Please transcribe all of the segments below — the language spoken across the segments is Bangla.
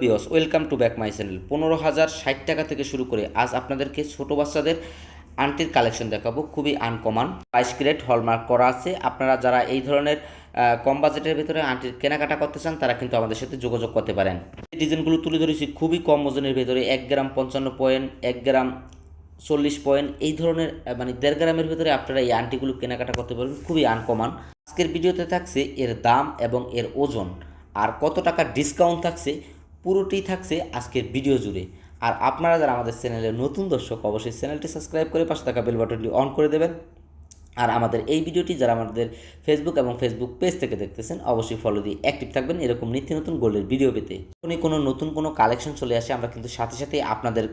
বিয়স welcome to back my channel পনেরো হাজার ষাট টাকা থেকে শুরু করে আজ আপনাদেরকে ছোট বাচ্চাদের আন্টির কালেকশন দেখাবো। খুবই আনকমন বাইশ ক্যারেট হলমার্ক করা আছে। আপনারা যারা এই ধরনের কম বাজেটের ভিতরে আন্টির কেনাকাটা করতে চান, তারা কিন্তু আমাদের সাথে যোগাযোগ করতে পারেন। এই ডিজাইনগুলো তুলে ধরেছি খুবই কম ওজনের ভেতরে, এক গ্রাম পঞ্চান্ন পয়েন্ট এক গ্রাম চল্লিশ পয়েন্ট এই ধরনের মানে দেড় গ্রামের ভিতরে আপনারা এই আন্টিগুলো কেনাকাটা করতে পারবেন। খুবই আনকমন আজকের ভিডিওতে থাকছে এর দাম এবং এর ওজন। আর কত টাকা ডিসকাউন্ট থাকছে পুরোটি থাকছে আজকের ভিডিও জুড়ে। আর আপনারা যারা আমাদের চ্যানেলের নতুন দর্শক, অবশ্যই চ্যানেলটি সাবস্ক্রাইব করে পাশে থাকা বেল বাটনটি অন করে দেবেন। আর আমাদের এই ভিডিওটি যারা আমাদের ফেসবুক এবং ফেসবুক পেজ থেকে দেখতেছেন, অবশ্যই ফলো দিয়ে অ্যাক্টিভ থাকবেন এরকম নিত্য নতুন গোল্ডের ভিডিও পেতে। যখনই কোনো নতুন কোনো কালেকশন চলে আসে, আমরা কিন্তু সাথে সাথে আপনাদের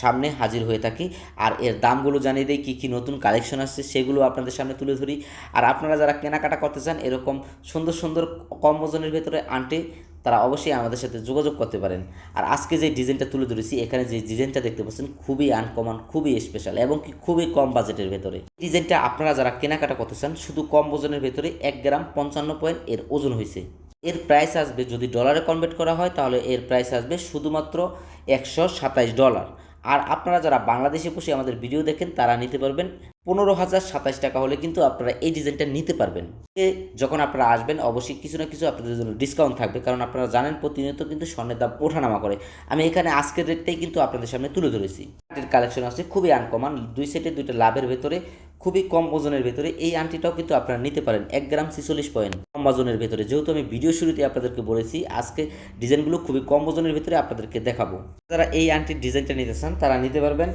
সামনে হাজির হয়ে থাকি। আর এর দামগুলো জানিয়ে দিই, কী কী নতুন কালেকশন আসছে সেগুলো আপনাদের সামনে তুলে ধরি। আর আপনারা যারা কেনাকাটা করতে চান, এরকম সুন্দর সুন্দর কম ওজনের ভেতরে আনটে তারা অবশ্যই আমাদের সাথে যোগাযোগ করতে পারেন। আর আজকে যে ডিজাইনটা তুলে ধরেছি, এখানে যে ডিজাইনটা দেখতে পাচ্ছেন, খুবই আনকমন খুবই স্পেশাল এবং কি খুবই কম বাজেটের ভেতরে। ডিজাইনটা আপনারা যারা কেনাকাটা করতে চান, শুধু কম ওজনের ভেতরে এক গ্রাম পঞ্চান্ন পয়েন্ট এর ওজন হয়েছে। এর প্রাইস আসবে যদি ডলারে কনভার্ট করা হয়, তাহলে এর প্রাইস আসবে শুধুমাত্র একশো সাতাইশ ডলার আর আপনারা যারা বাংলাদেশে বসে আমাদের ভিডিও দেখেন, তারা নিতে পারবেন পনেরো হাজার সাতাশ টাকা হলে কিন্তু আপনারা এই ডিজাইনটা নিতে পারবেন। এ যখন আপনারা আসবেন, অবশ্যই কিছু না কিছু আপনাদের জন্য ডিসকাউন্ট থাকবে, কারণ আপনারা জানেন প্রতিনিয়ত কিন্তু স্বর্ণের দাম ওঠানামা করে। আমি এখানে আজকের রেটটাই কিন্তু আপনাদের সামনে তুলে ধরেছি। কালেকশন আছে, খুবই আনকমান দুই সেটে দুইটা লাভের ভেতরে খুবই কম ওজনের ভেতরে এই আন্টিটাও কিন্তু আপনারা নিতে পারেন এক গ্রাম ছিচল্লিশ পয়েন্ট। কম ওজনের ভেতরে। যেহেতু আমি ভিডিও শুরুতে আপনাদেরকে বলেছি, আজকে ডিজাইনগুলো খুবই কম ওজনের ভেতরে আপনাদেরকে দেখাবো। যারা এই আন্টির ডিজাইনটা নিতে চান, তারা নিতে পারবেন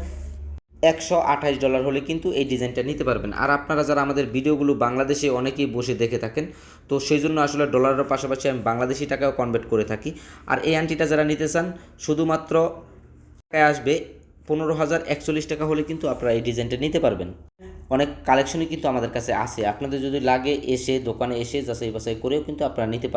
একশো আঠাশ ডলার হলে কিন্তু এই ডিজাইনটা নিতে পারবেন। আর আপনারা যারা আমাদের ভিডিওগুলো বাংলাদেশে অনেকেই বসে দেখে থাকেন, তো সেই জন্য আসলে ডলারের পাশাপাশি আমি বাংলাদেশি টাকাও কনভার্ট করে থাকি। আর এই আন্টিটা যারা নিতে চান, শুধুমাত্র টাকায় আসবে পনেরো হাজার একচল্লিশ টাকা হলে কিন্তু আপনারা এই ডিজাইনটা নিতে পারবেন। অনেক কালেকশনই কিন্তু আমাদের কাছে আছে। আপনাদের যদি লাগে এসে, দোকানে এসে যাচাই বাছাই করেও কিন্তু আপনারা নিতে পারবেন।